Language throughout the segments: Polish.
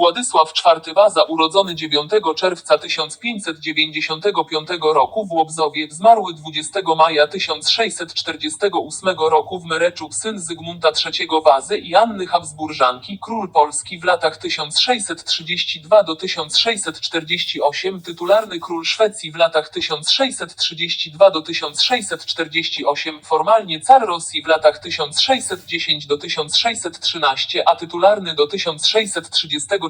Władysław IV Waza urodzony 9 czerwca 1595 roku w Łobzowie, zmarły 20 maja 1648 roku w Mereczu, syn Zygmunta III Wazy i Anny Habsburżanki, król Polski w latach 1632 do 1648, tytularny król Szwecji w latach 1632 do 1648, formalnie car Rosji w latach 1610 do 1613, a tytularny do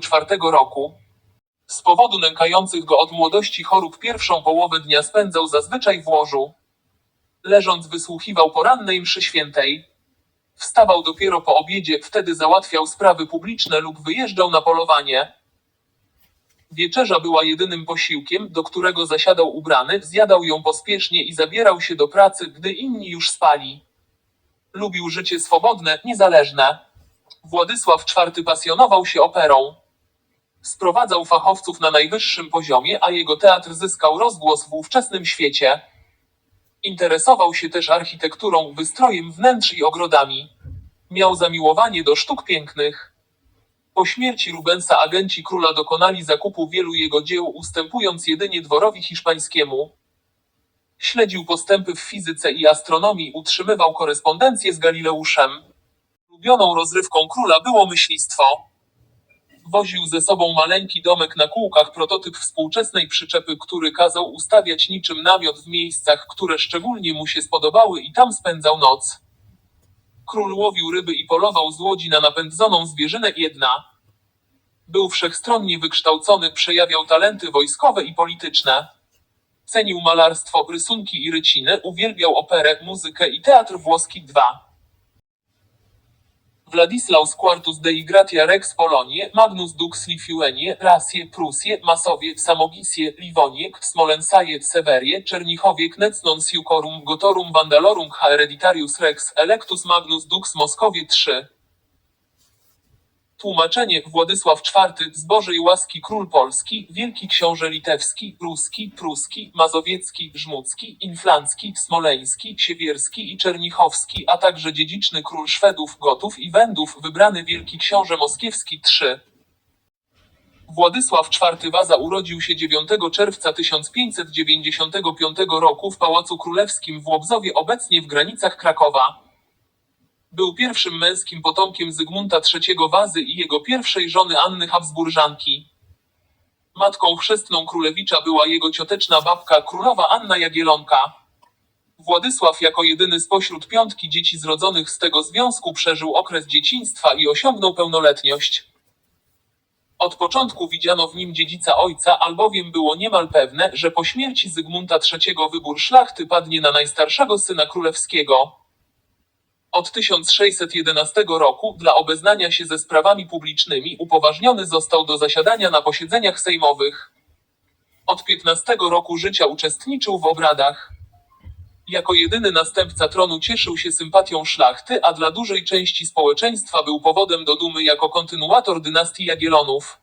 1634 roku. Z powodu nękających go od młodości chorób pierwszą połowę dnia spędzał zazwyczaj w łożu. Leżąc wysłuchiwał porannej mszy świętej. Wstawał dopiero po obiedzie, wtedy załatwiał sprawy publiczne lub wyjeżdżał na polowanie. Wieczerza była jedynym posiłkiem, do którego zasiadał ubrany, zjadał ją pospiesznie i zabierał się do pracy, gdy inni już spali. Lubił życie swobodne, niezależne. Władysław IV pasjonował się operą. Sprowadzał fachowców na najwyższym poziomie, a jego teatr zyskał rozgłos w ówczesnym świecie. Interesował się też architekturą, wystrojem wnętrz i ogrodami. Miał zamiłowanie do sztuk pięknych. Po śmierci Rubensa agenci króla dokonali zakupu wielu jego dzieł, ustępując jedynie dworowi hiszpańskiemu. Śledził postępy w fizyce i astronomii, utrzymywał korespondencję z Galileuszem. Ulubioną rozrywką króla było myślistwo. Woził ze sobą maleńki domek na kółkach, prototyp współczesnej przyczepy, który kazał ustawiać niczym namiot w miejscach, które szczególnie mu się spodobały i tam spędzał noc. Król łowił ryby i polował z łodzi na napędzoną zwierzynę jedna. Był wszechstronnie wykształcony, przejawiał talenty wojskowe i polityczne. Cenił malarstwo, rysunki i ryciny, uwielbiał operę, muzykę i teatr włoski 2. Wladislaus Quartus Dei Gratia Rex Polonie, Magnus Dux Lithuanie, Rasie, Prusje, Masowie, Samogisie, Livonie, Smolensaje, Severie, Czernichowie, Knecnon Siucorum, Gotorum Vandalorum Hereditarius Rex, Electus Magnus Dux Moskowie 3. Tłumaczenie Władysław IV, z Bożej łaski król polski, wielki książę litewski, ruski, pruski, mazowiecki, żmudzki, inflancki, smoleński, siewierski i czernichowski, a także dziedziczny król Szwedów, Gotów i Wędów, wybrany wielki książę moskiewski 3. Władysław IV Waza urodził się 9 czerwca 1595 roku w Pałacu Królewskim w Łobzowie obecnie w granicach Krakowa. Był pierwszym męskim potomkiem Zygmunta III Wazy i jego pierwszej żony Anny Habsburżanki. Matką chrzestną królewicza była jego cioteczna babka królowa Anna Jagielonka. Władysław jako jedyny spośród piątki dzieci zrodzonych z tego związku przeżył okres dzieciństwa i osiągnął pełnoletność. Od początku widziano w nim dziedzica ojca, albowiem było niemal pewne, że po śmierci Zygmunta III wybór szlachty padnie na najstarszego syna królewskiego. Od 1611 roku, dla obeznania się ze sprawami publicznymi, upoważniony został do zasiadania na posiedzeniach sejmowych. Od 15 roku życia uczestniczył w obradach. Jako jedyny następca tronu cieszył się sympatią szlachty, a dla dużej części społeczeństwa był powodem do dumy jako kontynuator dynastii Jagiellonów.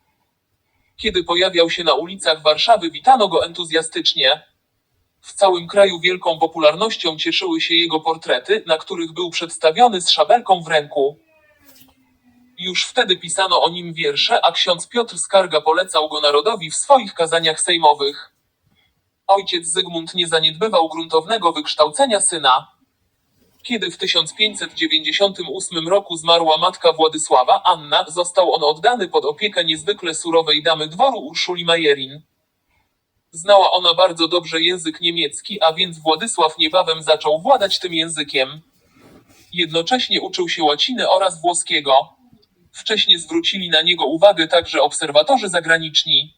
Kiedy pojawiał się na ulicach Warszawy, witano go entuzjastycznie. W całym kraju wielką popularnością cieszyły się jego portrety, na których był przedstawiony z szabelką w ręku. Już wtedy pisano o nim wiersze, a ksiądz Piotr Skarga polecał go narodowi w swoich kazaniach sejmowych. Ojciec Zygmunt nie zaniedbywał gruntownego wykształcenia syna. Kiedy w 1598 roku zmarła matka Władysława, Anna, został on oddany pod opiekę niezwykle surowej damy dworu Urszuli Majerin. Znała ona bardzo dobrze język niemiecki, a więc Władysław niebawem zaczął władać tym językiem. Jednocześnie uczył się łaciny oraz włoskiego. Wcześniej zwrócili na niego uwagę także obserwatorzy zagraniczni.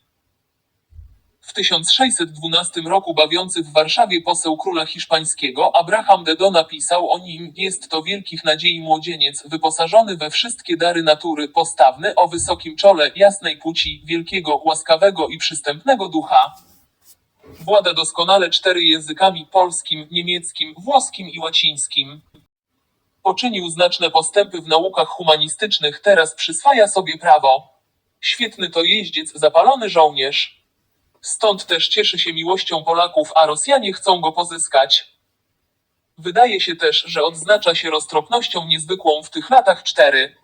W 1612 roku bawiący w Warszawie poseł króla hiszpańskiego Abraham Dedo napisał o nim Jest to wielkich nadziei młodzieniec, wyposażony we wszystkie dary natury, postawny, o wysokim czole, jasnej płci, wielkiego, łaskawego i przystępnego ducha. Włada doskonale cztery językami polskim, niemieckim, włoskim i łacińskim. Poczynił znaczne postępy w naukach humanistycznych, teraz przyswaja sobie prawo. Świetny to jeździec, zapalony żołnierz. Stąd też cieszy się miłością Polaków, a Rosjanie chcą go pozyskać. Wydaje się też, że odznacza się roztropnością niezwykłą w tych latach cztery.